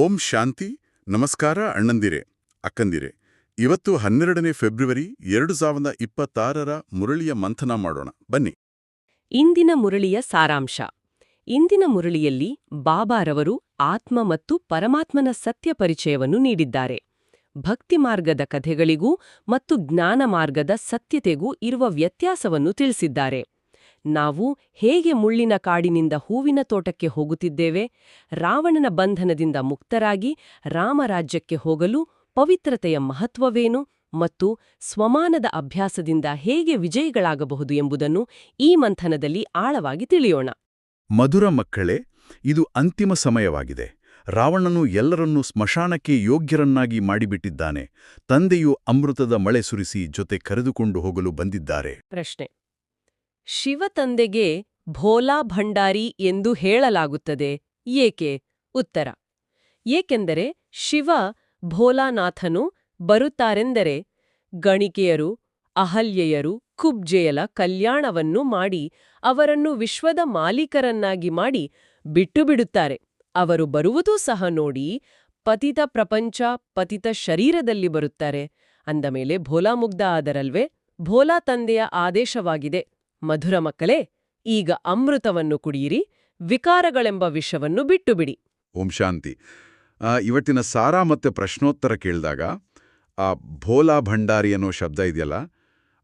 ಓಂ ಶಾಂತಿ, ನಮಸ್ಕಾರ ಅಣ್ಣಂದಿರೆ, ಅಕ್ಕಂದಿರೆ. ಇವತ್ತು ಹನ್ನೆರಡನೇ ಫೆಬ್ರವರಿ ಎರಡು ಸಾವಿರದ ಇಪ್ಪತ್ತಾರರ ಮುರಳಿಯ ಮಂಥನ ಮಾಡೋಣ. ಬನ್ನಿ. ಇಂದಿನ ಮುರಳಿಯ ಸಾರಾಂಶ. ಇಂದಿನ ಮುರಳಿಯಲ್ಲಿ ಬಾಬಾರವರು ಆತ್ಮ ಮತ್ತು ಪರಮಾತ್ಮನ ಸತ್ಯ ಪರಿಚಯವನ್ನು ನೀಡಿದ್ದಾರೆ. ಭಕ್ತಿ ಮಾರ್ಗದ ಕಥೆಗಳಿಗೂ ಮತ್ತು ಜ್ಞಾನ ಮಾರ್ಗದ ಸತ್ಯತೆಗೂ ಇರುವ ವ್ಯತ್ಯಾಸವನ್ನು ತಿಳಿಸಿದ್ದಾರೆ. ನಾವು ಹೇಗೆ ಮುಳ್ಳಿನ ಕಾಡಿನಿಂದ ಹೂವಿನ ತೋಟಕ್ಕೆ ಹೋಗುತ್ತಿದ್ದೇವೆ ರಾವಣನ ಬಂಧನದಿಂದ ಮುಕ್ತರಾಗಿ ರಾಮರಾಜ್ಯಕ್ಕೆ ಹೋಗಲು ಪವಿತ್ರತೆಯ ಮಹತ್ವವೇನು ಮತ್ತು ಸ್ವಮಾನದ ಅಭ್ಯಾಸದಿಂದ ಹೇಗೆ ವಿಜಯಿಗಳಾಗಬಹುದು ಎಂಬುದನ್ನು ಈ ಮಂಥನದಲ್ಲಿ ಆಳವಾಗಿ ತಿಳಿಯೋಣ. ಮಧುರ ಮಕ್ಕಳೇ ಇದು ಅಂತಿಮ ಸಮಯವಾಗಿದೆ. ರಾವಣನು ಎಲ್ಲರನ್ನೂ ಸ್ಮಶಾನಕ್ಕೆ ಯೋಗ್ಯರನ್ನಾಗಿ ಮಾಡಿಬಿಟ್ಟಿದ್ದಾನೆ. ತಂದೆಯು ಅಮೃತದ ಮಳೆ ಸುರಿಸಿ ಜೊತೆ ಕರೆದುಕೊಂಡು ಹೋಗಲು ಬಂದಿದ್ದಾರೆ. ಪ್ರಶ್ನೆ. ಶಿವ ತಂದೆಗೆ ಭೋಲಾ ಭಂಡಾರಿ ಎಂದು ಹೇಳಲಾಗುತ್ತದೆ. ಏಕೆ? ಉತ್ತರ. ಏಕೆಂದರೆ ಶಿವ ಭೋಲಾನಾಥನು ಬರುತ್ತಾರೆಂದರೆ ಗಣಿಕೆಯರು, ಅಹಲ್ಯೆಯರು, ಕುಬ್ಜೆಯಲ ಕಲ್ಯಾಣವನ್ನು ಮಾಡಿ ಅವರನ್ನು ವಿಶ್ವದ ಮಾಲೀಕರನ್ನಾಗಿ ಮಾಡಿ ಬಿಟ್ಟುಬಿಡುತ್ತಾರೆ. ಅವರು ಬರುವುದೂ ಸಹ ನೋಡಿ ಪತಿತ ಪ್ರಪಂಚ, ಪತಿತ ಶರೀರದಲ್ಲಿ ಬರುತ್ತಾರೆ. ಅಂದಮೇಲೆ ಭೋಲಾ ಮುಗ್ಧ ಆದರಲ್ವೇ ಭೋಲಾ ತಂದೆಯ ಆದೇಶವಾಗಿದೆ. ಮಧುರ ಮಕ್ಕಳೇ ಈಗ ಅಮೃತವನ್ನು ಕುಡಿಯಿರಿ ವಿಕಾರಗಳೆಂಬ ವಿಷವನ್ನು ಬಿಟ್ಟುಬಿಡಿ. ಓಂ ಶಾಂತಿ. ಇವತ್ತಿನ ಸಾರಾ ಮತ್ತೆ ಪ್ರಶ್ನೋತ್ತರ ಕೇಳಿದಾಗ ಆ ಭೋಲಾ ಭಂಡಾರಿ ಅನ್ನೋ ಶಬ್ದ ಇದೆಯಲ್ಲ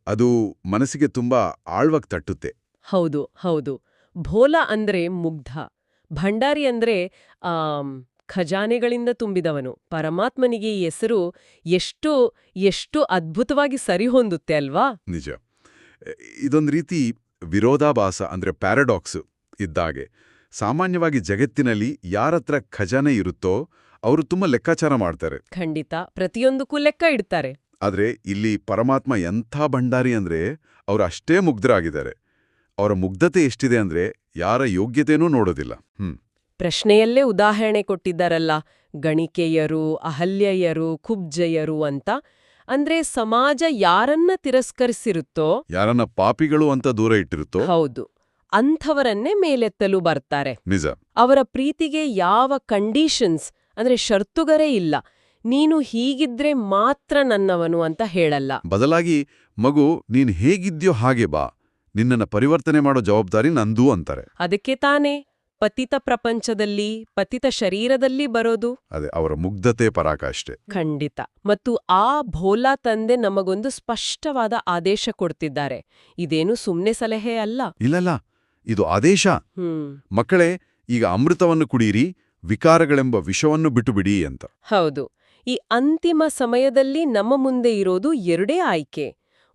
ಅದು ಮನಸ್ಸಿಗೆ ತುಂಬಾ ಆಳ್ವಾಗಿ ತಟ್ಟುತ್ತೆ. ಹೌದು ಹೌದು. ಭೋಲಾ ಅಂದ್ರೆ ಮುಗ್ಧ. ಭಂಡಾರಿ ಅಂದ್ರೆ ಆ ಖಜಾನೆಗಳಿಂದ ತುಂಬಿದವನು. ಪರಮಾತ್ಮನಿಗೆ ಈ ಹೆಸರು ಎಷ್ಟು ಎಷ್ಟು ಅದ್ಭುತವಾಗಿ ಸರಿಹೊಂದುತ್ತೆ ಅಲ್ವಾ? ನಿಜ. ಇದೊಂದು ರೀತಿ ವಿರೋಧಾಭಾಸ ಅಂದ್ರೆ ಪ್ಯಾರಡಾಕ್ಸ್ ಇದ್ದಾಗೆ. ಸಾಮಾನ್ಯವಾಗಿ ಜಗತ್ತಿನಲ್ಲಿ ಯಾರತ್ರ ಖಜಾನೆ ಇರುತ್ತೋ ಅವರು ತುಂಬ ಲೆಕ್ಕಾಚಾರ ಮಾಡ್ತಾರೆ. ಖಂಡಿತ ಪ್ರತಿಯೊಂದಕ್ಕೂ ಲೆಕ್ಕ ಇಡ್ತಾರೆ. ಆದರೆ ಇಲ್ಲಿ ಪರಮಾತ್ಮ ಎಂಥ ಭಂಡಾರಿ ಅಂದ್ರೆ ಅವರು ಅಷ್ಟೇ ಮುಗ್ಧರಾಗಿದ್ದಾರೆ. ಅವರ ಮುಗ್ಧತೆ ಎಷ್ಟಿದೆ ಅಂದ್ರೆ ಯಾರ ಯೋಗ್ಯತೆಯೂ ನೋಡೋದಿಲ್ಲ. ಹ್ಮ್. ಪ್ರಶ್ನೆಯಲ್ಲೇ ಉದಾಹರಣೆ ಕೊಟ್ಟಿದ್ದಾರಲ್ಲ ಗಣಿಕೆಯರು ಅಹಲ್ಯೆಯರು ಕುಬ್ಜೆಯರು ಅಂತ. ಅಂದ್ರೆ ಸಮಾಜ ಯಾರನ್ನ ತಿರಸ್ಕರಿಸಿರುತ್ತೋ ಯಾರನ್ನ ಪಾಪಿಗಳು ಅಂತ ದೂರ ಇಟ್ಟಿರುತ್ತೋ ಹೌದು ಅಂಥವರನ್ನೇ ಮೇಲೆತ್ತಲು ಬರ್ತಾರೆ. ನಿಜ. ಅವರ ಪ್ರೀತಿಗೆ ಯಾವ ಕಂಡೀಷನ್ಸ್ ಅಂದ್ರೆ ಷರ್ತುಗರೇ ಇಲ್ಲ ನೀನು ಹೀಗಿದ್ರೆ ಮಾತ್ರ ನನ್ನವನು ಅಂತ ಹೇಳಲ್ಲ. ಬದಲಾಗಿ ಮಗು ನೀನ್ ಹೇಗಿದ್ಯೋ ಹಾಗೆ ಬಾ ನಿನ್ನನ್ನ ಪರಿವರ್ತನೆ ಮಾಡೋ ಜವಾಬ್ದಾರಿ ನಂದು ಅಂತಾರೆ. ಅದಕ್ಕೆ ತಾನೇ ಪತಿತ ಪ್ರಪಂಚದಲ್ಲಿ ಪತಿತ ಶರೀರದಲ್ಲಿ ಬರೋದು? ಅದೇ ಅವರ ಮುಗ್ಧತೆ ಪರಾಕಾಷ್ಠೆ ಖಂಡಿತ. ಮತ್ತು ಆ ಭೋಲಾ ತಂದೆ ನಮಗೊಂದು ಸ್ಪಷ್ಟವಾದ ಆದೇಶ ಕೊಡ್ತಿದ್ದಾರೆ. ಇದೇನು ಸುಮ್ನೆ ಸಲಹೆ ಅಲ್ಲ? ಇಲ್ಲಲ್ಲ ಇದು ಆದೇಶ. ಮಕ್ಕಳೇ ಈಗ ಅಮೃತವನ್ನು ಕುಡಿಯಿರಿ ವಿಕಾರಗಳೆಂಬ ವಿಷವನ್ನು ಬಿಟ್ಟುಬಿಡಿ ಅಂತ. ಹೌದು. ಈ ಅಂತಿಮ ಸಮಯದಲ್ಲಿ ನಮ್ಮ ಮುಂದೆ ಇರೋದು ಎರಡೇ ಆಯ್ಕೆ.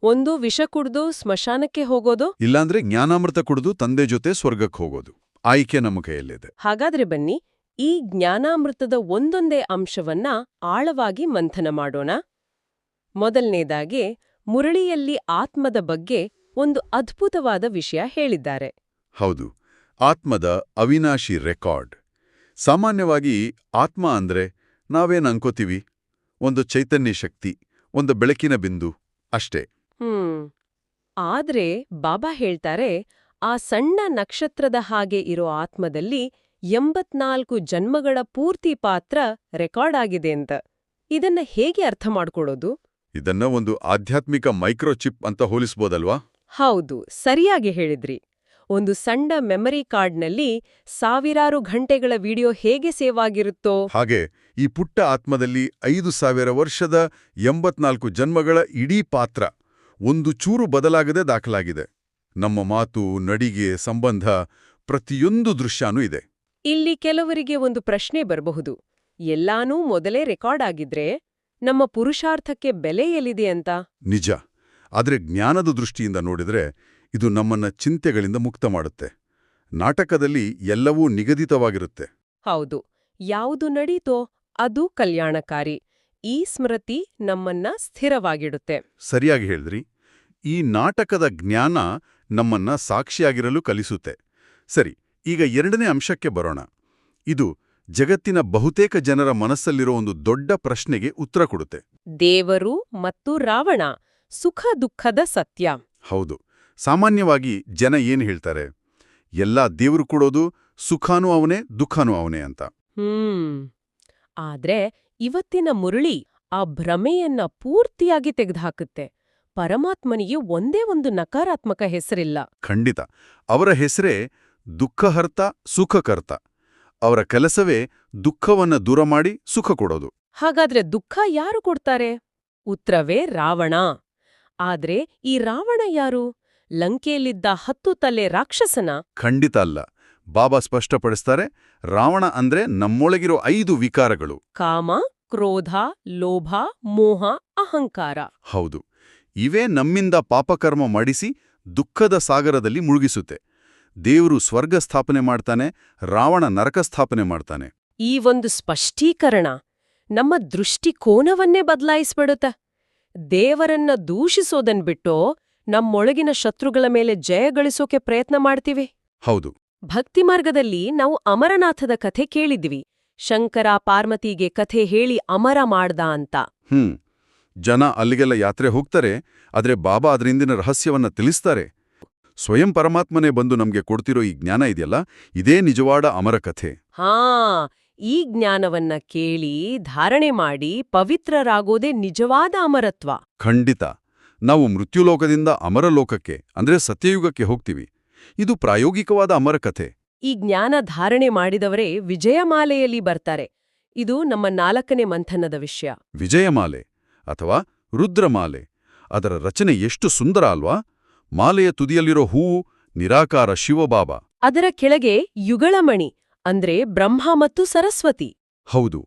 ಒಂದು ವಿಷ ಕುಡ್ದು ಸ್ಮಶಾನಕ್ಕೆ ಹೋಗೋದು? ಇಲ್ಲಾಂದ್ರೆ ಜ್ಞಾನಾಮೃತ ಕುಡಿದು ತಂದೆ ಜೊತೆ ಸ್ವರ್ಗಕ್ಕೆ ಹೋಗೋದು. ಆಯ್ಕೆ ನಮ್ಮ ಕೈಯಲ್ಲಿದೆ. ಹಾಗಾದ್ರೆ ಬನ್ನಿ ಈ ಜ್ಞಾನಾಮೃತದ ಒಂದೊಂದೇ ಅಂಶವನ್ನ ಆಳವಾಗಿ ಮಂಥನ ಮಾಡೋಣ. ಮೊದಲನೇದಾಗಿ ಮುರಳಿಯಲ್ಲಿ ಆತ್ಮದ ಬಗ್ಗೆ ಒಂದು ಅದ್ಭುತವಾದ ವಿಷಯ ಹೇಳಿದ್ದಾರೆ. ಹೌದು ಆತ್ಮದ ಅವಿನಾಶಿ ರೆಕಾರ್ಡ್. ಸಾಮಾನ್ಯವಾಗಿ ಆತ್ಮ ಅಂದ್ರೆ ನಾವೇನ್ ಅನ್ಕೋತೀವಿ? ಒಂದು ಚೈತನ್ಯ ಶಕ್ತಿ ಒಂದು ಬೆಳಕಿನ ಬಿಂದು ಅಷ್ಟೇ. ಹ್ಮ್ ಆದ್ರೆ ಬಾಬಾ ಹೇಳ್ತಾರೆ ಆ ಸಣ್ಣ ನಕ್ಷತ್ರದ ಹಾಗೆ ಇರೋ ಆತ್ಮದಲ್ಲಿ ಎಂಬತ್ನಾಲ್ಕು ಜನ್ಮಗಳ ಪೂರ್ತಿ ಪಾತ್ರ ರೆಕಾರ್ಡ್ ಆಗಿದೆ ಅಂತ. ಇದನ್ನ ಹೇಗೆ ಅರ್ಥ ಮಾಡ್ಕೊಳ್ಳೋದು? ಇದನ್ನ ಒಂದು ಆಧ್ಯಾತ್ಮಿಕ ಮೈಕ್ರೋಚಿಪ್ ಅಂತ ಹೋಲಿಸ್ಬೋದಲ್ವಾ? ಹೌದು ಸರಿಯಾಗಿ ಹೇಳಿದ್ರಿ. ಒಂದು ಸಣ್ಣ ಮೆಮರಿ ಕಾರ್ಡ್ನಲ್ಲಿ ಸಾವಿರಾರು ಗಂಟೆಗಳ ವಿಡಿಯೋ ಹೇಗೆ ಸೇವ್ ಆಗಿರುತ್ತೋ? ಹಾಗೆ ಈ ಪುಟ್ಟ ಆತ್ಮದಲ್ಲಿ ಐದು ಸಾವಿರ ವರ್ಷದ ಎಂಬತ್ನಾಲ್ಕು ಜನ್ಮಗಳ ಇಡೀ ಪಾತ್ರ ಒಂದು ಚೂರು ಬದಲಾಗದೆ ದಾಖಲಾಗಿದೆ. ನಮ್ಮ ಮಾತು ನಡಿಗೆ ಸಂಬಂಧ ಪ್ರತಿಯೊಂದು ದೃಶ್ಯನೂ ಇದೆ. ಇಲ್ಲಿ ಕೆಲವರಿಗೆ ಒಂದು ಪ್ರಶ್ನೆ ಬರಬಹುದು. ಎಲ್ಲಾನೂ ಮೊದಲೇ ರೆಕಾರ್ಡ್ ಆಗಿದ್ರೆ ನಮ್ಮ ಪುರುಷಾರ್ಥಕ್ಕೆ ಬೆಲೆ ಎಲ್ಲಿದೆ ಅಂತ? ನಿಜ. ಆದರೆ ಜ್ಞಾನದ ದೃಷ್ಟಿಯಿಂದ ನೋಡಿದ್ರೆ ಇದು ನಮ್ಮನ್ನ ಚಿಂತೆಗಳಿಂದ ಮುಕ್ತ ಮಾಡುತ್ತೆ. ನಾಟಕದಲ್ಲಿ ಎಲ್ಲವೂ ನಿಗದಿತವಾಗಿರುತ್ತೆ. ಹೌದು. ಯಾವುದು ನಡೀತೋ ಅದು ಕಲ್ಯಾಣಕಾರಿ. ಈ ಸ್ಮೃತಿ ನಮ್ಮನ್ನ ಸ್ಥಿರವಾಗಿಡುತ್ತೆ. ಸರಿಯಾಗಿ ಹೇಳಿದ್ರಿ. ಈ ನಾಟಕದ ಜ್ಞಾನ ನಮ್ಮನ್ನ ಸಾಕ್ಷಿಯಾಗಿರಲು ಕಲಿಸುತ್ತೆ. ಸರಿ ಈಗ ಎರಡನೇ ಅಂಶಕ್ಕೆ ಬರೋಣ. ಇದು ಜಗತ್ತಿನ ಬಹುತೇಕ ಜನರ ಮನಸ್ಸಲ್ಲಿರೋ ಒಂದು ದೊಡ್ಡ ಪ್ರಶ್ನೆಗೆ ಉತ್ತರ ಕೊಡುತ್ತೆ. ದೇವರು ಮತ್ತು ರಾವಣ ಸುಖ ದುಃಖದ ಸತ್ಯ. ಹೌದು ಸಾಮಾನ್ಯವಾಗಿ ಜನ ಏನ್ ಹೇಳ್ತಾರೆ? ಎಲ್ಲ ದೇವರು ಕೊಡೋದು ಸುಖಾನೂ ಅವನೇ ದುಃಖಾನೂ ಅವನೇ ಅಂತ. ಹ್ಮ್ ಆದ್ರೆ ಇವತ್ತಿನ ಮುರಳಿ ಆ ಭ್ರಮೆಯನ್ನ ಪೂರ್ತಿಯಾಗಿ ತೆಗೆದುಹಾಕುತ್ತೆ. ಪರಮಾತ್ಮನಿಗೆ ಒಂದೇ ಒಂದು ನಕಾರಾತ್ಮಕ ಹೆಸರಿಲ್ಲ. ಖಂಡಿತ. ಅವರ ಹೆಸರೇ ದುಃಖಹರ್ತ ಸುಖಕರ್ತ. ಅವರ ಕೆಲಸವೇ ದುಃಖವನ್ನ ದೂರ ಮಾಡಿ ಸುಖ ಕೊಡೋದು. ಹಾಗಾದ್ರೆ ದುಃಖ ಯಾರು ಕೊಡ್ತಾರೆ? ಉತ್ತರವೇ ರಾವಣ. ಆದ್ರೆ ಈ ರಾವಣ ಯಾರು? ಲಂಕೆಯಲ್ಲಿದ್ದ ಹತ್ತು ತಲೆ ರಾಕ್ಷಸನ? ಖಂಡಿತ ಅಲ್ಲ. ಬಾಬಾ ಸ್ಪಷ್ಟಪಡಿಸ್ತಾರೆ ರಾವಣ ಅಂದ್ರೆ ನಮ್ಮೊಳಗಿರೋ ಐದು ವಿಕಾರಗಳು. ಕಾಮ ಕ್ರೋಧ ಲೋಭ ಮೋಹ ಅಹಂಕಾರ. ಹೌದು. ಇವೇ ನಮ್ಮಿಂದ ಪಾಪಕರ್ಮ ಮಾಡಿಸಿ ದುಃಖದ ಸಾಗರದಲ್ಲಿ ಮುಳುಗಿಸುತ್ತೆ. ದೇವರು ಸ್ವರ್ಗ ಸ್ಥಾಪನೆ ಮಾಡ್ತಾನೆ ರಾವಣ ನರಕ ಸ್ಥಾಪನೆ ಮಾಡ್ತಾನೆ. ಈ ಒಂದು ಸ್ಪಷ್ಟೀಕರಣ ನಮ್ಮ ದೃಷ್ಟಿಕೋನವನ್ನೇ ಬದಲಾಯಿಸ್ಬಿಡುತ್ತೆ. ದೇವರನ್ನ ದೂಷಿಸೋದನ್ ಬಿಟ್ಟು ನಮ್ಮೊಳಗಿನ ಶತ್ರುಗಳ ಮೇಲೆ ಜಯ ಗಳಿಸೋಕೆ ಪ್ರಯತ್ನ ಮಾಡ್ತೀವಿ. ಹೌದು. ಭಕ್ತಿ ಮಾರ್ಗದಲ್ಲಿ ನಾವು ಅಮರನಾಥದ ಕಥೆ ಕೇಳಿದ್ವಿ. ಶಂಕರ ಪಾರ್ವತಿಗೆ ಕಥೆ ಹೇಳಿ ಅಮರ ಮಾಡ್ದ ಅಂತ. ಹ್ಮ್. ಜನ ಅಲ್ಲಿಗೆಲ್ಲ ಯಾತ್ರೆ ಹೋಗ್ತಾರೆ ಆದರೆ ಬಾಬಾ ಅದರಿಂದಿನ ರಹಸ್ಯವನ್ನ ತಿಳಿಸ್ತಾರೆ. ಸ್ವಯಂ ಪರಮಾತ್ಮನೇ ಬಂದು ನಮಗೆ ಕೊಡ್ತಿರೋ ಈ ಜ್ಞಾನ ಇದೆಯಲ್ಲ ಇದೇ ನಿಜವಾದ ಅಮರ ಕಥೆ. ಹಾ ಈ ಜ್ಞಾನವನ್ನ ಕೇಳಿ ಧಾರಣೆ ಮಾಡಿ ಪವಿತ್ರರಾಗೋದೇ ನಿಜವಾದ ಅಮರತ್ವ. ಖಂಡಿತ. ನಾವು ಮೃತ್ಯುಲೋಕದಿಂದ ಅಮರಲೋಕಕ್ಕೆ ಅಂದ್ರೆ ಸತ್ಯಯುಗಕ್ಕೆ ಹೋಗ್ತೀವಿ. ಇದು ಪ್ರಾಯೋಗಿಕವಾದ ಅಮರ ಕಥೆ. ಈ ಜ್ಞಾನ ಧಾರಣೆ ಮಾಡಿದವರೇ ವಿಜಯಮಾಲೆಯಲ್ಲಿ ಬರ್ತಾರೆ. ಇದು ನಮ್ಮ ನಾಲ್ಕನೇ ಮಂಥನದ ವಿಷಯ. ವಿಜಯಮಾಲೆ. ಅಥವಾ ರುದ್ರಮಾಲೆ. ಅದರ ರಚನೆ ಎಷ್ಟು ಸುಂದರ ಅಲ್ವಾ? ಮಾಲೆಯ ತುದಿಯಲ್ಲಿರೋ ಹೂವು ನಿರಾಕಾರ ಶಿವಬಾಬಾ. ಅದರ ಕೆಳಗೆ ಯುಗಳಮಣಿ ಅಂದ್ರೆ ಬ್ರಹ್ಮ ಮತ್ತು ಸರಸ್ವತಿ. ಹೌದು.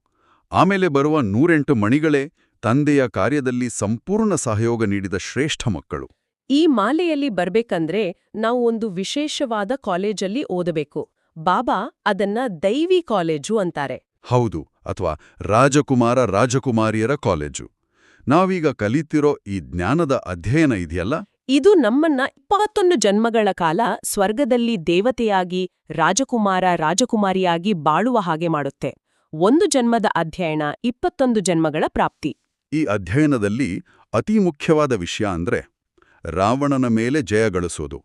ಆಮೇಲೆ ಬರುವ ನೂರೆಂಟು ಮಣಿಗಳೇ ತಂದೆಯ ಕಾರ್ಯದಲ್ಲಿ ಸಂಪೂರ್ಣ ಸಹಯೋಗ ನೀಡಿದ ಶ್ರೇಷ್ಠ ಮಕ್ಕಳು. ಈ ಮಾಲೆಯಲ್ಲಿ ಬರ್ಬೇಕಂದ್ರೆ ನಾವು ಒಂದು ವಿಶೇಷವಾದ ಕಾಲೇಜಲ್ಲಿ ಓದಬೇಕು. ಬಾಬಾ ಅದನ್ನ ದೈವಿ ಕಾಲೇಜು ಅಂತಾರೆ. ಹೌದು ಅಥವಾ ರಾಜಕುಮಾರ ರಾಜಕುಮಾರಿಯರ ಕಾಲೇಜು. ನಾವೀಗ ಕಲಿತಿರೋ ಈ ಜ್ಞಾನದ ಅಧ್ಯಯನ ಇದೆಯಲ್ಲ? ಇದು ನಮ್ಮನ್ನ ಇಪ್ಪತ್ತೊಂದು ಜನ್ಮಗಳ ಕಾಲ ಸ್ವರ್ಗದಲ್ಲಿ ದೇವತೆಯಾಗಿ ರಾಜಕುಮಾರ ರಾಜಕುಮಾರಿಯಾಗಿ ಬಾಳುವ ಹಾಗೆ ಮಾಡುತ್ತೆ. ಒಂದು ಜನ್ಮದ ಅಧ್ಯಯನ ಇಪ್ಪತ್ತೊಂದು ಜನ್ಮಗಳ ಪ್ರಾಪ್ತಿ. ಈ ಅಧ್ಯಯನದಲ್ಲಿ ಅತಿ ಮುಖ್ಯವಾದ ವಿಷಯ ಅಂದ್ರೆ ರಾವಣನ ಮೇಲೆ ಜಯ ಗಳಿಸೋದು.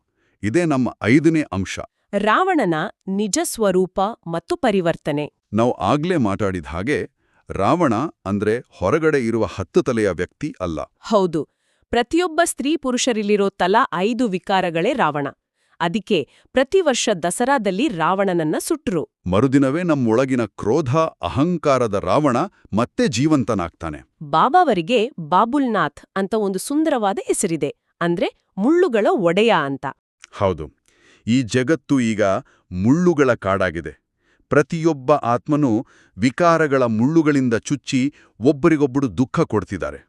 ಇದೇ ನಮ್ಮ ಐದನೇ ಅಂಶ. ರಾವಣನ ನಿಜ ಸ್ವರೂಪ ಮತ್ತು ಪರಿವರ್ತನೆ. ನಾವು ಆಗ್ಲೇ ಮಾತಾಡಿದ ಹಾಗೆ ರಾವಣ ಅಂದ್ರೆ ಹೊರಗಡೆ ಇರುವ ಹತ್ತು ತಲೆಯ ವ್ಯಕ್ತಿ ಅಲ್ಲ. ಹೌದು. ಪ್ರತಿಯೊಬ್ಬ ಸ್ತ್ರೀ ಪುರುಷರಿಲ್ಲಿರೋ ತಲಾ ಐದು ವಿಕಾರಗಳೇ ರಾವಣ. ಅದಕ್ಕೆ ಪ್ರತಿ ವರ್ಷ ದಸರಾದಲ್ಲಿ ರಾವಣನನ್ನ ಸುಟ್ರು. ಮರುದಿನವೇ ನಮ್ಮೊಳಗಿನ ಕ್ರೋಧ ಅಹಂಕಾರದ ರಾವಣ ಮತ್ತೆ ಜೀವಂತನಾಗ್ತಾನೆ. ಬಾಬಾವರಿಗೆ ಬಾಬುಲ್ನಾಥ್ ಅಂತ ಒಂದು ಸುಂದರವಾದ ಹೆಸರಿದೆ. ಅಂದ್ರೆ ಮುಳ್ಳುಗಳ ಒಡೆಯ ಅಂತ. ಹೌದು. ಈ ಜಗತ್ತು ಈಗ ಮುಳ್ಳುಗಳ ಕಾಡಾಗಿದೆ. ಪ್ರತಿಯೊಬ್ಬ ಆತ್ಮನೂ ವಿಕಾರಗಳ ಮುಳ್ಳುಗಳಿಂದ ಚುಚ್ಚಿ ಒಬ್ಬರಿಗೊಬ್ಬರು ದುಃಖ ಕೊಡ್ತಿದ್ದಾರೆ.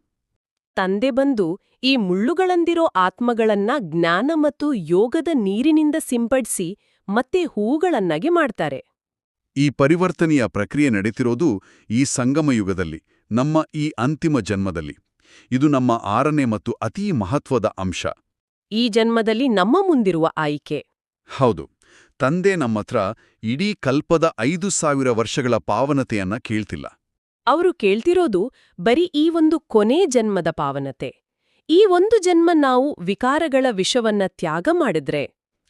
ತಂದೆ ಬಂದು ಈ ಮುಳ್ಳುಗಳಂದಿರೋ ಆತ್ಮಗಳನ್ನ ಜ್ಞಾನ ಮತ್ತು ಯೋಗದ ನೀರಿನಿಂದ ಸಿಂಪಡಿಸಿ ಮತ್ತೆ ಹೂಗಳನ್ನಾಗಿ ಮಾಡ್ತಾರೆ. ಈ ಪರಿವರ್ತನೆಯ ಪ್ರಕ್ರಿಯೆ ನಡೀತಿರೋದು ಈ ಸಂಗಮ ಯುಗದಲ್ಲಿ ನಮ್ಮ ಈ ಅಂತಿಮ ಜನ್ಮದಲ್ಲಿ. ಇದು ನಮ್ಮ ಆರನೇ ಮತ್ತು ಅತೀ ಮಹತ್ವದ ಅಂಶ. ಈ ಜನ್ಮದಲ್ಲಿ ನಮ್ಮ ಮುಂದಿರುವ ಆಯ್ಕೆ. ಹೌದು. ತಂದೆ ನಮ್ಮತ್ರ ಇಡೀ ಕಲ್ಪದ ಐದು ಸಾವಿರ ವರ್ಷಗಳ ಪಾವನತೆಯನ್ನ ಕೇಳ್ತಿಲ್ಲ. ಅವರು ಕೇಳ್ತಿರೋದು ಬರೀ ಈ ಒಂದು ಕೊನೆ ಜನ್ಮದ ಪಾವನತೆ. ಈ ಒಂದು ಜನ್ಮ ನಾವು ವಿಕಾರಗಳ ವಿಷವನ್ನ ತ್ಯಾಗ ಮಾಡಿದ್ರೆ.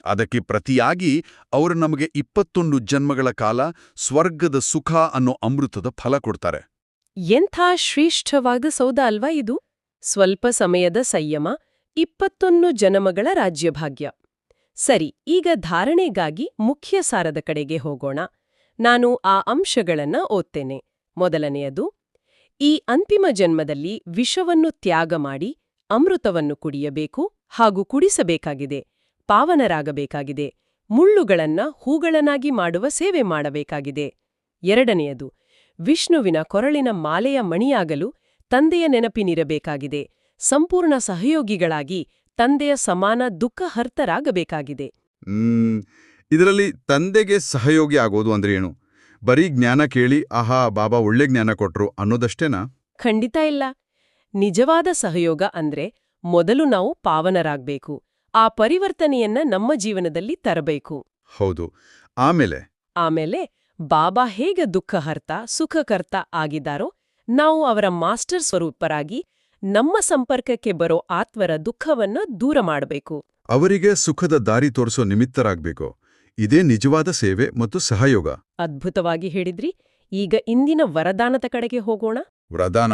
ಅದಕ್ಕೆ ಪ್ರತಿಯಾಗಿ ಅವರು ನಮಗೆ ಇಪ್ಪತ್ತೊಂದು ಜನ್ಮಗಳ ಕಾಲ ಸ್ವರ್ಗದ ಸುಖ ಅನ್ನೋ ಅಮೃತದ ಫಲ ಕೊಡ್ತಾರೆ. ಎಂಥ ಶ್ರೇಷ್ಠವಾದ ಸೌದ ಅಲ್ವಾ ಇದು? ಸ್ವಲ್ಪ ಸಮಯದ ಸಂಯಮ ಇಪ್ಪತ್ತೊಂದು ಜನ್ಮಗಳ ರಾಜ್ಯಭಾಗ್ಯ. ಸರಿ, ಈಗ ಧಾರಣೆಗಾಗಿ ಮುಖ್ಯ ಸಾರದ ಕಡೆಗೆ ಹೋಗೋಣ. ನಾನು ಆ ಅಂಶಗಳನ್ನ ಓದ್ತೇನೆ. ಮೊದಲನೆಯದು, ಈ ಅಂತಿಮ ಜನ್ಮದಲ್ಲಿ ವಿಷವನ್ನು ತ್ಯಾಗ ಮಾಡಿ ಅಮೃತವನ್ನು ಕುಡಿಯಬೇಕು ಹಾಗೂ ಕುಡಿಸಬೇಕಾಗಿದೆ, ಪಾವನರಾಗಬೇಕಾಗಿದೆ, ಮುಳ್ಳುಗಳನ್ನ ಹೂಗಳನ್ನಾಗಿ ಮಾಡುವ ಸೇವೆ ಮಾಡಬೇಕಾಗಿದೆ. ಎರಡನೆಯದು, ವಿಷ್ಣುವಿನ ಕೊರಳಿನ ಮಾಲೆಯ ಮಣಿಯಾಗಲು ತಂದೆಯ ನೆನಪಿನಿರಬೇಕಾಗಿದೆ, ಸಂಪೂರ್ಣ ಸಹಯೋಗಿಗಳಾಗಿ ತಂದೆಯ ಸಮಾನ ದುಃಖಹರ್ತರಾಗಬೇಕಾಗಿದೆ ಹರ್ತರಾಗಬೇಕಾಗಿದೆ. ಇದರಲ್ಲಿ ತಂದೆಗೆ ಸಹಯೋಗಿ ಆಗೋದು ಅಂದ್ರೆ ಏನು? ಬರೀ ಜ್ಞಾನ ಕೇಳಿ ಆಹಾ ಬಾಬಾ ಒಳ್ಳೆ ಜ್ಞಾನ ಕೊಟ್ರು ಅನ್ನೋದಷ್ಟೇನಾ? ಖಂಡಿತ ಇಲ್ಲ. ನಿಜವಾದ ಸಹಯೋಗ ಅಂದ್ರೆ ಮೊದಲು ನಾವು ಪಾವನರಾಗ್ಬೇಕು. ಆ ಪರಿವರ್ತನೆಯನ್ನ ನಮ್ಮ ಜೀವನದಲ್ಲಿ ತರಬೇಕು. ಹೌದು. ಆಮೇಲೆ? ಆಮೇಲೆ ಬಾಬಾ ಹೇಗೆ ದುಃಖಹರ್ತ ಸುಖಕರ್ತ ಆಗಿದ್ದಾರೋ ನಾವು ಅವರ ಮಾಸ್ಟರ್ ಸ್ವರೂಪರಾಗಿ ನಮ್ಮ ಸಂಪರ್ಕಕ್ಕೆ ಬರೋ ಆತ್ಮರ ದುಃಖವನ್ನ ದೂರ ಮಾಡಬೇಕು. ಅವರಿಗೆ ಸುಖದ ದಾರಿ ತೋರಿಸೋ ನಿಮಿತ್ತರಾಗಬೇಕು. ಇದೇ ನಿಜವಾದ ಸೇವೆ ಮತ್ತು ಸಹಯೋಗ. ಅದ್ಭುತವಾಗಿ ಹೇಳಿದ್ರಿ. ಈಗ ಇಂದಿನ ವರದಾನದ ಕಡೆಗೆ ಹೋಗೋಣ. ವರದಾನ.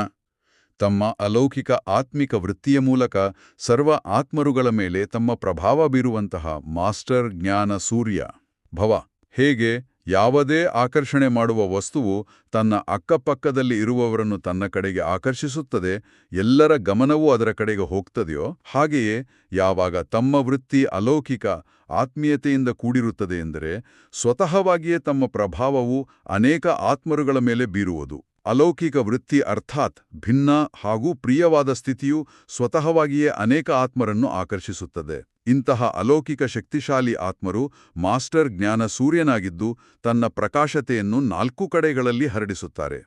ತಮ್ಮ ಅಲೌಕಿಕ ಆತ್ಮಿಕ ವೃತ್ತಿಯ ಮೂಲಕ ಸರ್ವ ಆತ್ಮರುಗಳ ಮೇಲೆ ತಮ್ಮ ಪ್ರಭಾವ ಬೀರುವಂತಹ ಮಾಸ್ಟರ್ ಜ್ಞಾನ ಸೂರ್ಯ ಭವ. ಹೇಗೆ? ಯಾವುದೇ ಆಕರ್ಷಣೆ ಮಾಡುವ ವಸ್ತುವು ತನ್ನ ಅಕ್ಕಪಕ್ಕದಲ್ಲಿ ಇರುವವರನ್ನು ತನ್ನ ಕಡೆಗೆ ಆಕರ್ಷಿಸುತ್ತದೆ, ಎಲ್ಲರ ಗಮನವೂ ಅದರ ಕಡೆಗೆ ಹೋಗ್ತದೆಯೋ? ಹಾಗೆಯೇ ಯಾವಾಗ ತಮ್ಮ ವೃತ್ತಿ ಅಲೌಕಿಕ ಆತ್ಮೀಯತೆಯಿಂದ ಕೂಡಿರುತ್ತದೆ ಎಂದರೆ ಸ್ವತಃವಾಗಿಯೇ ತಮ್ಮ ಪ್ರಭಾವವು ಅನೇಕ ಆತ್ಮರುಗಳ ಮೇಲೆ ಬೀರುವುದು. ಅಲೌಕಿಕ ವೃತ್ತಿ ಅರ್ಥಾತ್ ಭಿನ್ನ ಹಾಗೂ ಪ್ರಿಯವಾದ ಸ್ಥಿತಿಯು ಸ್ವತಃವಾಗಿಯೇ ಅನೇಕ ಆತ್ಮರನ್ನು ಆಕರ್ಷಿಸುತ್ತದೆ. ಇಂತಹ ಅಲೌಕಿಕ ಶಕ್ತಿಶಾಲಿ ಆತ್ಮರು ಮಾಸ್ಟರ್ ಜ್ಞಾನ ಸೂರ್ಯನಾಗಿದ್ದು ತನ್ನ ಪ್ರಕಾಶತೆಯನ್ನು ನಾಲ್ಕು ಕಡೆಗಳಲ್ಲಿ ಹರಡಿಸುತ್ತಾರೆ.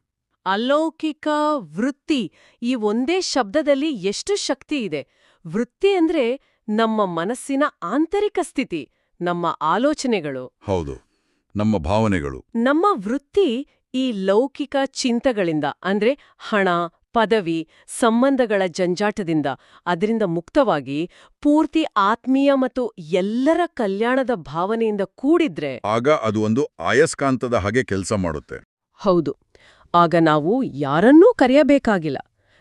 ಅಲೌಕಿಕ ವೃತ್ತಿ ಈ ಒಂದೇ ಶಬ್ದದಲ್ಲಿ ಎಷ್ಟು ಶಕ್ತಿ ಇದೆ? ವೃತ್ತಿ ಅಂದ್ರೆ ನಮ್ಮ ಮನಸ್ಸಿನ ಆಂತರಿಕ ಸ್ಥಿತಿ ನಮ್ಮ ಆಲೋಚನೆಗಳು. ಹೌದು ನಮ್ಮ ಭಾವನೆಗಳು. ನಮ್ಮ ವೃತ್ತಿ ಈ ಲೌಕಿಕ ಚಿಂತಗಳಿಂದ ಅಂದ್ರೆ ಹಣ ಪದವಿ ಸಂಬಂಧಗಳ ಜಂಜಾಟದಿಂದ ಅದರಿಂದ ಮುಕ್ತವಾಗಿ ಪೂರ್ತಿ ಆತ್ಮೀಯ ಮತ್ತು ಎಲ್ಲರ ಕಲ್ಯಾಣದ ಭಾವನೆಯಿಂದ ಕೂಡಿದ್ರೆ ಆಗ ಅದು ಒಂದು ಆಯಸ್ಕಾಂತದ ಹಾಗೆ ಕೆಲಸ ಮಾಡುತ್ತೆ. ಹೌದು. ಆಗ ನಾವು ಯಾರನ್ನೂ ಕರೆಯಬೇಕಾಗಿಲ್ಲ.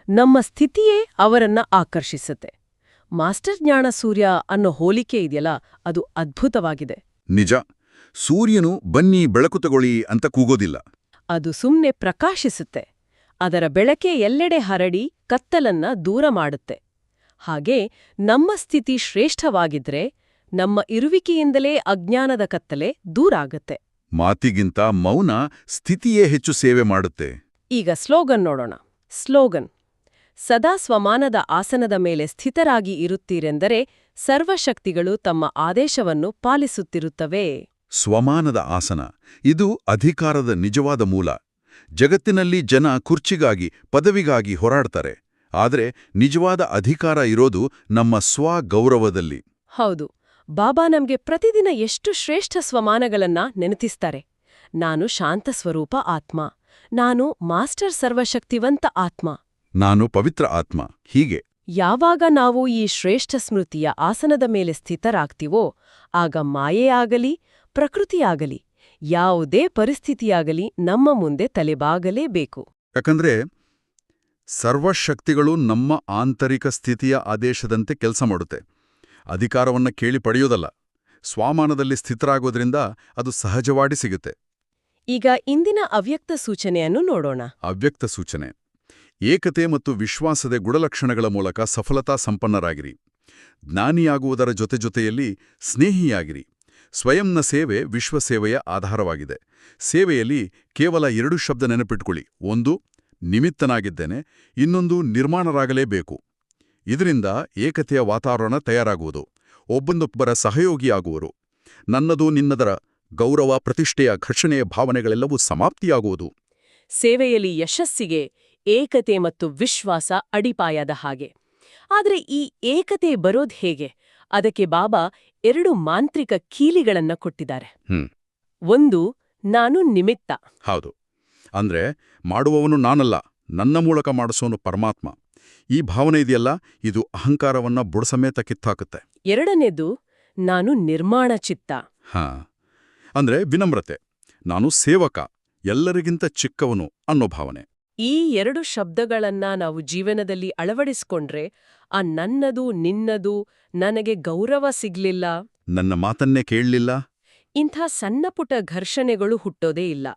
ನಮ್ಮ ಸ್ಥಿತಿಯೇ ಅವರನ್ನ ಆಕರ್ಷಿಸುತ್ತೆ. ಮಾಸ್ಟರ್ ಜ್ಞಾನ ಸೂರ್ಯ ಅನ್ನೋ ಹೋಲಿಕೆ ಇದೆಯಲ್ಲ ಅದು ಅದ್ಭುತವಾಗಿದೆ. ನಿಜ. ಸೂರ್ಯನು ಬನ್ನಿ ಬೆಳಕು ತಗೊಳ್ಳಿ ಅಂತ ಕೂಗೋದಿಲ್ಲ. ಅದು ಸುಮ್ನೆ ಪ್ರಕಾಶಿಸುತ್ತೆ. ಅದರ ಬೆಳಕೆ ಎಲ್ಲೆಡೆ ಹರಡಿ ಕತ್ತಲನ್ನ ದೂರ ಮಾಡುತ್ತೆ. ಹಾಗೆ ನಮ್ಮ ಸ್ಥಿತಿ ಶ್ರೇಷ್ಠವಾಗಿದ್ರೆ ನಮ್ಮ ಇರುವಿಕೆಯಿಂದಲೇ ಅಜ್ಞಾನದ ಕತ್ತಲೆ ದೂರಾಗತ್ತೆ ಮಾತಿಗಿಂತ ಮೌನ ಸ್ಥಿತಿಯೇ ಹೆಚ್ಚು ಸೇವೆ ಮಾಡುತ್ತೆ. ಈಗ ಸ್ಲೋಗನ್ ನೋಡೋಣ. ಸ್ಲೋಗನ್. ಸದಾ ಸ್ವಮಾನದ ಆಸನದ ಮೇಲೆ ಸ್ಥಿತರಾಗಿ ಇರುತ್ತೀರೆಂದರೆ ಸರ್ವಶಕ್ತಿಗಳು ತಮ್ಮ ಆದೇಶವನ್ನು ಪಾಲಿಸುತ್ತಿರುತ್ತವೆ. ಸ್ವಮಾನದ ಆಸನ. ಇದು ಅಧಿಕಾರದ ನಿಜವಾದ ಮೂಲ. ಜಗತ್ತಿನಲ್ಲಿ ಜನ ಕುರ್ಚಿಗಾಗಿ ಪದವಿಗಾಗಿ ಹೋರಾಡ್ತಾರೆ. ಆದರೆ ನಿಜವಾದ ಅಧಿಕಾರ ಇರೋದು ನಮ್ಮ ಸ್ವಗೌರವದಲ್ಲಿ. ಹೌದು. ಬಾಬಾ ನಮ್ಗೆ ಪ್ರತಿದಿನ ಎಷ್ಟು ಶ್ರೇಷ್ಠ ಸ್ವಮಾನಗಳನ್ನ ನೆನಪಿಸ್ತಾರೆ ನಾನು ಶಾಂತ ಸ್ವರೂಪ ಆತ್ಮ. ನಾನು ಮಾಸ್ಟರ್ ಸರ್ವಶಕ್ತಿವಂತ ಆತ್ಮ. ನಾನು ಪವಿತ್ರ ಆತ್ಮ. ಹೀಗೆ. ಯಾವಾಗ ನಾವು ಈ ಶ್ರೇಷ್ಠ ಸ್ಮೃತಿಯ ಆಸನದ ಮೇಲೆ ಸ್ಥಿತರಾಗ್ತೀವೋ ಆಗ ಮಾಯೆಯಾಗಲಿ ಪ್ರಕೃತಿಯಾಗಲಿ. ಯಾವುದೇ ಪರಿಸ್ಥಿತಿಯಾಗಲಿ ನಮ್ಮ ಮುಂದೆ ತಲೆಬಾಗಲೇಬೇಕು. ಯಾಕಂದ್ರೆ ಸರ್ವಶಕ್ತಿಗಳು ನಮ್ಮ ಆಂತರಿಕ ಸ್ಥಿತಿಯ ಆದೇಶದಂತೆ ಕೆಲಸ ಮಾಡುತ್ತೆ. ಅಧಿಕಾರವನ್ನ ಕೇಳಿ ಪಡೆಯುವುದಲ್ಲ ಸ್ವಾಮಾನದಲ್ಲಿ ಸ್ಥಿತರಾಗೋದ್ರಿಂದ ಅದು ಸಹಜವಾಡಿ ಸಿಗುತ್ತೆ. ಈಗ ಇಂದಿನ ಅವ್ಯಕ್ತ ಸೂಚನೆಯನ್ನು ನೋಡೋಣ. ಅವ್ಯಕ್ತ ಸೂಚನೆ. ಏಕತೆ ಮತ್ತು ವಿಶ್ವಾಸದ ಗುಣಲಕ್ಷಣಗಳ ಮೂಲಕ ಸಫಲತಾ ಸಂಪನ್ನರಾಗಿರಿ. ಜ್ಞಾನಿಯಾಗುವುದರ ಜೊತೆ ಜೊತೆಯಲ್ಲಿ ಸ್ನೇಹಿಯಾಗಿರಿ. ಸ್ವಯಂನ ಸೇವೆ ವಿಶ್ವ ಸೇವೆಯ ಆಧಾರವಾಗಿದೆ. ಸೇವೆಯಲ್ಲಿ ಕೇವಲ ಎರಡು ಶಬ್ದ ನೆನಪಿಟ್ಕೊಳ್ಳಿ. ಒಂದು, ನಿಮಿತ್ತನಾಗಿದ್ದೇನೆ. ಇನ್ನೊಂದು, ನಿರ್ಮಾಣರಾಗಲೇಬೇಕು. ಇದರಿಂದ ಏಕತೆಯ ವಾತಾವರಣ ತಯಾರಾಗುವುದು. ಒಬ್ಬಂದೊಬ್ಬರ ಸಹಯೋಗಿಯಾಗುವರು. ನನ್ನದು ನಿನ್ನದರ ಗೌರವ, ಪ್ರತಿಷ್ಠೆಯ ಘರ್ಷಣೆಯ ಭಾವನೆಗಳೆಲ್ಲವೂ ಸಮಾಪ್ತಿಯಾಗುವುದು. ಸೇವೆಯಲ್ಲಿ ಯಶಸ್ಸಿಗೆ ಏಕತೆ ಮತ್ತು ವಿಶ್ವಾಸ ಅಡಿಪಾಯದ ಹಾಗೆ. ಆದರೆ ಈ ಏಕತೆ ಬರೋದ್ ಹೇಗೆ? ಅದಕ್ಕೆ ಬಾಬಾ ಎರಡು ಮಾಂತ್ರಿಕ ಕೀಲಿಗಳನ್ನ ಕೊಟ್ಟಿದ್ದಾರೆ. ಹ್ಮ್. ಒಂದು ನಾನು ನಿಮಿತ್ತ. ಹೌದು. ಅಂದ್ರೆ ಮಾಡುವವನು ನಾನಲ್ಲ ನನ್ನ ಮೂಲಕ ಮಾಡಿಸೋನು ಪರಮಾತ್ಮ. ಈ ಭಾವನೆ ಇದೆಯಲ್ಲ ಇದು ಅಹಂಕಾರವನ್ನ ಬುಡಸಮೇತ ಕಿತ್ತಾಕುತ್ತೆ. ಎರಡನೇದು ನಾನು ನಿರ್ಮಾಣ ಚಿತ್ತ. ಹಾ. ಅಂದ್ರೆ ವಿನಮ್ರತೆ. ನಾನು ಸೇವಕ ಎಲ್ಲರಿಗಿಂತ ಚಿಕ್ಕವನು ಅನ್ನೋ ಭಾವನೆ. ಈ ಎರಡು ಶಬ್ದಗಳನ್ನ ನಾವು ಜೀವನದಲ್ಲಿ ಅಳವಡಿಸ್ಕೊಂಡ್ರೆ ಆ ನನ್ನದು ನಿನ್ನದು ನನಗೆ ಗೌರವ ಸಿಗ್ಲಿಲ್ಲ. ನನ್ನ ಮಾತನ್ನೇ ಕೇಳಲಿಲ್ಲ? ಇಂಥ ಸಣ್ಣಪುಟ ಘರ್ಷಣೆಗಳು ಹುಟ್ಟೋದೇ ಇಲ್ಲ.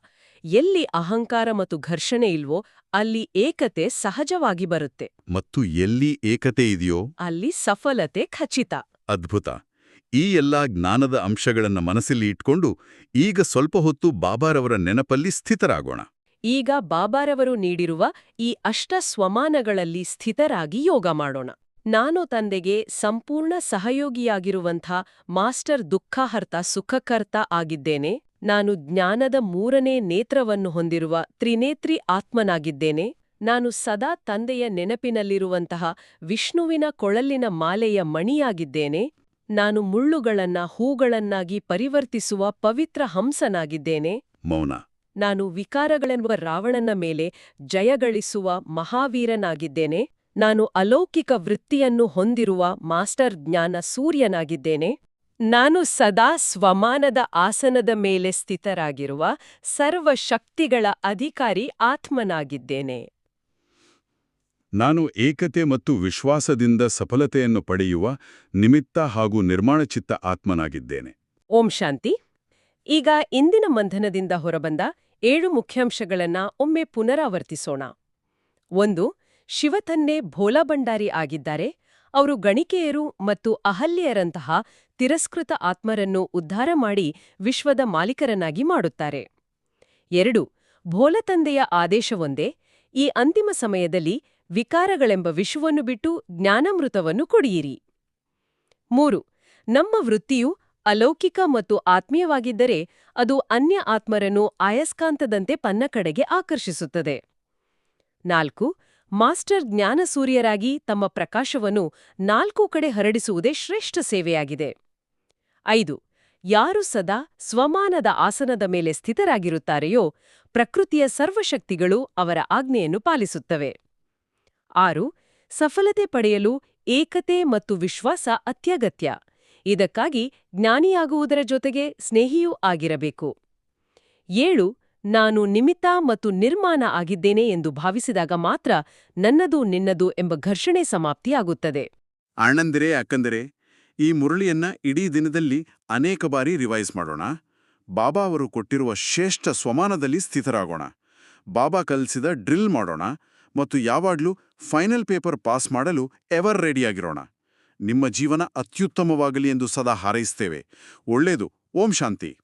ಎಲ್ಲಿ ಅಹಂಕಾರ ಮತ್ತು ಘರ್ಷಣೆ ಇಲ್ವೋ ಅಲ್ಲಿ ಏಕತೆ ಸಹಜವಾಗಿ ಬರುತ್ತೆ. ಮತ್ತು ಎಲ್ಲಿ ಏಕತೆ ಇದೆಯೋ? ಅಲ್ಲಿ ಸಫಲತೆ ಖಚಿತ. ಅದ್ಭುತ. ಈ ಎಲ್ಲಾ ಜ್ಞಾನದ ಅಂಶಗಳನ್ನು ಮನಸ್ಸಲ್ಲಿ ಇಟ್ಕೊಂಡು ಈಗ ಸ್ವಲ್ಪ ಹೊತ್ತು ಬಾಬಾರವರ ನೆನಪಲ್ಲಿ ಸ್ಥಿತರಾಗೋಣ. ಈಗ ಬಾಬಾರವರು ನೀಡಿರುವ ಈ ಅಷ್ಟ ಸ್ವಮಾನಗಳಲ್ಲಿ ಸ್ಥಿತರಾಗಿ ಯೋಗ ಮಾಡೋಣ. ನಾನು ತಂದೆಗೆ ಸಂಪೂರ್ಣ ಸಹಯೋಗಿಯಾಗಿರುವಂಥ ಮಾಸ್ಟರ್ ದುಃಖಹರ್ತ ಸುಖಕರ್ತ ಆಗಿದ್ದೇನೆ. ನಾನು ಜ್ಞಾನದ ಮೂರನೇ ನೇತ್ರವನ್ನು ಹೊಂದಿರುವ ತ್ರಿನೇತ್ರಿ ಆತ್ಮನಾಗಿದ್ದೇನೆ. ನಾನು ಸದಾ ತಂದೆಯ ನೆನಪಿನಲ್ಲಿರುವಂತಹ ವಿಷ್ಣುವಿನ ಕೊಳಲಿನ ಮಾಲೆಯ ಮಣಿಯಾಗಿದ್ದೇನೆ. ನಾನು ಮುಳ್ಳುಗಳನ್ನ ಹೂಗಳನ್ನಾಗಿ ಪರಿವರ್ತಿಸುವ ಪವಿತ್ರ ಹಂಸನಾಗಿದ್ದೇನೆ. ಮೌನ. ನಾನು ವಿಕಾರಗಳೆನ್ನುವ ರಾವಣನ ಮೇಲೆ ಜಯಗಳಿಸುವ ಮಹಾವೀರನಾಗಿದ್ದೇನೆ. ನಾನು ಅಲೌಕಿಕ ವೃತ್ತಿಯನ್ನು ಹೊಂದಿರುವ ಮಾಸ್ಟರ್ ಜ್ಞಾನ ಸೂರ್ಯನಾಗಿದ್ದೇನೆ. ನಾನು ಸದಾ ಸ್ವಮಾನದ ಆಸನದ ಮೇಲೆ ಸ್ಥಿತರಾಗಿರುವ ಸರ್ವಶಕ್ತಿಗಳ ಅಧಿಕಾರಿ ಆತ್ಮನಾಗಿದ್ದೇನೆ. ನಾನು ಏಕತೆ ಮತ್ತು ವಿಶ್ವಾಸದಿಂದ ಸಫಲತೆಯನ್ನು ಪಡೆಯುವ ನಿಮಿತ್ತ ಹಾಗೂ ನಿರ್ಮಾಣಚಿತ್ತ ಆತ್ಮನಾಗಿದ್ದೇನೆ. ಓಂ ಶಾಂತಿ. ಈಗ ಇಂದಿನ ಮಂಧನದಿಂದ ಹೊರಬಂದ ಏಳು ಮುಖ್ಯಾಂಶಗಳನ್ನ ಒಮ್ಮೆ ಪುನರಾವರ್ತಿಸೋಣ. ಒಂದು ಶಿವತನ್ನೆ ಭೋಲಾಭಂಡಾರಿ ಆಗಿದ್ದಾರೆ. ಅವರು ಗಣಿಕೆಯರು ಮತ್ತು ಅಹಲ್ಯರಂತಹ ತಿರಸ್ಕೃತ ಆತ್ಮರನ್ನು ಉದ್ಧಾರ ಮಾಡಿ ವಿಶ್ವದ ಮಾಲೀಕರನ್ನಾಗಿ ಮಾಡುತ್ತಾರೆ. ಎರಡು ಭೋಲತಂದೆಯ ಆದೇಶವೊಂದೇ, ಈ ಅಂತಿಮ ಸಮಯದಲ್ಲಿ ವಿಕಾರಗಳೆಂಬ ವಿಷವನ್ನು ಬಿಟ್ಟು ಜ್ಞಾನಾಮೃತವನ್ನು ಕುಡಿಯಿರಿ. ಮೂರು, ನಮ್ಮ ವೃತ್ತಿಯು ಅಲೌಕಿಕ ಮತ್ತು ಆತ್ಮೀಯವಾಗಿದ್ದರೆ ಅದು ಅನ್ಯ ಆತ್ಮರನ್ನು ಆಯಸ್ಕಾಂತದಂತೆ ಪನ್ನ ಕಡೆಗೆ ಆಕರ್ಷಿಸುತ್ತದೆ. ನಾಲ್ಕು, ಮಾಸ್ಟರ್ ಜ್ಞಾನಸೂರ್ಯರಾಗಿ ತಮ್ಮ ಪ್ರಕಾಶವನ್ನು ನಾಲ್ಕು ಕಡೆ ಹರಡಿಸುವುದೇ ಶ್ರೇಷ್ಠ ಸೇವೆಯಾಗಿದೆ. ಐದು, ಯಾರು ಸದಾ ಸ್ವಮಾನದ ಆಸನದ ಮೇಲೆ ಸ್ಥಿತರಾಗಿರುತ್ತಾರೆಯೋ ಪ್ರಕೃತಿಯ ಸರ್ವಶಕ್ತಿಗಳು ಅವರ ಆಜ್ಞೆಯನ್ನು ಪಾಲಿಸುತ್ತವೆ. ಆರು, ಸಫಲತೆ ಪಡೆಯಲು ಏಕತೆ ಮತ್ತು ವಿಶ್ವಾಸ ಅತ್ಯಗತ್ಯ. ಇದಕ್ಕಾಗಿ ಜ್ಞಾನಿಯಾಗುವುದರ ಜೊತೆಗೆ ಸ್ನೇಹಿಯೂ ಆಗಿರಬೇಕು. ಏಳು, ನಾನು ನಿಮಿತ್ತ ಮತ್ತು ನಿರ್ಮಾಣ ಆಗಿದ್ದೇನೆ ಎಂದು ಭಾವಿಸಿದಾಗ ಮಾತ್ರ ನನ್ನದು ನಿನ್ನದು ಎಂಬ ಘರ್ಷಣೆ ಸಮಾಪ್ತಿಯಾಗುತ್ತದೆ. ಅಣ್ಣಂದಿರೆ, ಅಕ್ಕಂದರೆ, ಈ ಮುರಳಿಯನ್ನ ಇಡೀ ದಿನದಲ್ಲಿ ಅನೇಕ ಬಾರಿ ರಿವೈಸ್ ಮಾಡೋಣ. ಬಾಬಾ ಅವರು ಕೊಟ್ಟಿರುವ ಶ್ರೇಷ್ಠ ಸ್ವಮಾನದಲ್ಲಿ ಸ್ಥಿತರಾಗೋಣ. ಬಾಬಾ ಕಲಿಸಿದ ಡ್ರಿಲ್ ಮಾಡೋಣ ಮತ್ತು ಯಾವಾಗ್ಲೂ ಫೈನಲ್ ಪೇಪರ್ ಪಾಸ್ ಮಾಡಲು ಎವರ್ ರೆಡಿಯಾಗಿರೋಣ. ನಿಮ್ಮ ಜೀವನ ಅತ್ಯುತ್ತಮವಾಗಲಿ ಎಂದು ಸದಾ ಹಾರೈಸ್ತೇವೆ ಒಳ್ಳೆಯದು. ಓಂ ಶಾಂತಿ.